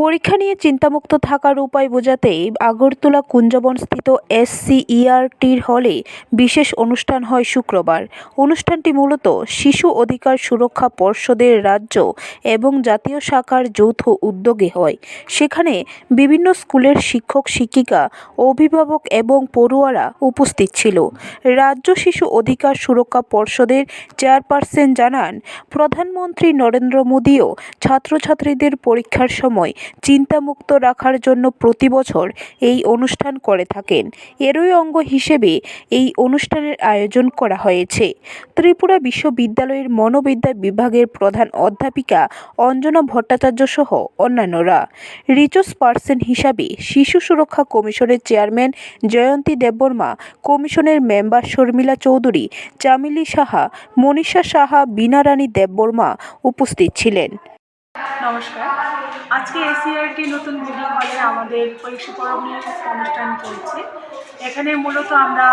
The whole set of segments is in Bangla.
পরীক্ষা নিয়ে চিন্তামুক্ত থাকার উপায় বোঝাতে আগরতলা কুঞ্জবনস্থিত এসসিইআরটির হলে বিশেষ অনুষ্ঠান হয় শুক্রবার। অনুষ্ঠানটি মূলত শিশু অধিকার সুরক্ষা পর্ষদের রাজ্য এবং জাতীয় শাখার যৌথ উদ্যোগে হয়। সেখানে বিভিন্ন স্কুলের শিক্ষক, শিক্ষিকা, অভিভাবক এবং পড়ুয়ারা উপস্থিত ছিল। রাজ্য শিশু অধিকার সুরক্ষা পর্ষদের চেয়ারপারসন জানান, প্রধানমন্ত্রী নরেন্দ্র মোদীও ছাত্রছাত্রীদের পরীক্ষার সময় চিন্তামুক্ত রাখার জন্য প্রতি বছর এই অনুষ্ঠান করে থাকেন। এরই অঙ্গ হিসেবে এই অনুষ্ঠানের আয়োজন করা হয়েছে। ত্রিপুরা বিশ্ববিদ্যালয়ের মনোবিদ্যা বিভাগের প্রধান অধ্যাপিকা অঞ্জনা ভট্টাচার্য সহ অন্যান্যরা। রিচোর্স পার্সন হিসাবে শিশু সুরক্ষা কমিশনের চেয়ারম্যান জয়ন্তী দেববর্মা, কমিশনের মেম্বার শর্মিলা চৌধুরী, চামিলি সাহা, মনীষা সাহা, বীণা রানী দেববর্মা উপস্থিত ছিলেন। নমস্কার। আজকে এসিআরটি নতুন ভিডিও হলে আমাদের পরীক্ষা নিয়ে অনুষ্ঠান চলছে। এখানে মূলত আমরা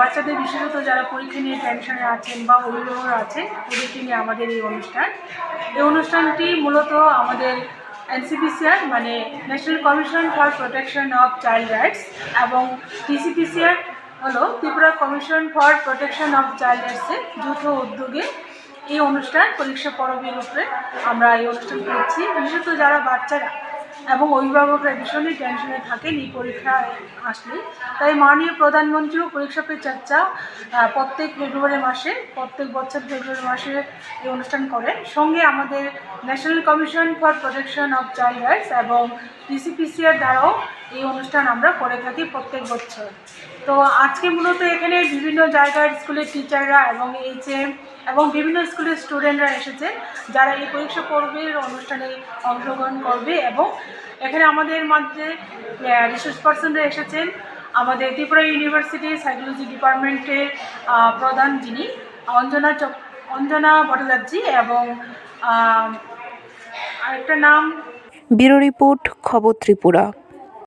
বাচ্চাদের বিশেষত যারা পরীক্ষা নিয়ে টেনশনে আছেন বা অভিভাবক আছে, ওদেরকে নিয়ে আমাদের এই অনুষ্ঠান। এই অনুষ্ঠানটি মূলত আমাদের এনসিপিসিআর মানে national commission for protection of child rights এবং টিসিপিসিআর হলো Tripura commission for protection of child রাইটসের যৌথ উদ্যোগে এই অনুষ্ঠান পরীক্ষা পরবের উপরে আমরা এই অনুষ্ঠান করছি। বিশেষত যারা বাচ্চারা এবং অভিভাবকরা ভীষণই টেনশনে থাকেন এই পরীক্ষা আসলে। তাই মাননীয় প্রধানমন্ত্রীও পরীক্ষা পে চর্চা প্রত্যেক ফেব্রুয়ারি মাসে, প্রত্যেক বছর ফেব্রুয়ারি মাসে এই অনুষ্ঠান করেন। সঙ্গে আমাদের national commission for protection of child rights এবং ডিসিপিসিআর দ্বারাও এই অনুষ্ঠান আমরা করে থাকি প্রত্যেক বছর। তো আজকে মূলত এখানে বিভিন্ন জায়গার স্কুলের টিচাররা এবং এইচএম এবং বিভিন্ন স্কুলের স্টুডেন্টরা এসেছেন যারা এই পরীক্ষা পর্বের অনুষ্ঠানে অংশগ্রহণ করবে এবং এখানে আমাদের মধ্যে রিসার্চ পার্সনরা এসেছেন। আমাদের ত্রিপুরা ইউনিভার্সিটি সাইকোলজি ডিপার্টমেন্টের প্রধান যিনি, অঞ্জনা চক, অঞ্জনা ভট্টাচার্য এবং আরেকটা নাম ব্যুরো রিপোর্ট খবর ত্রিপুরা।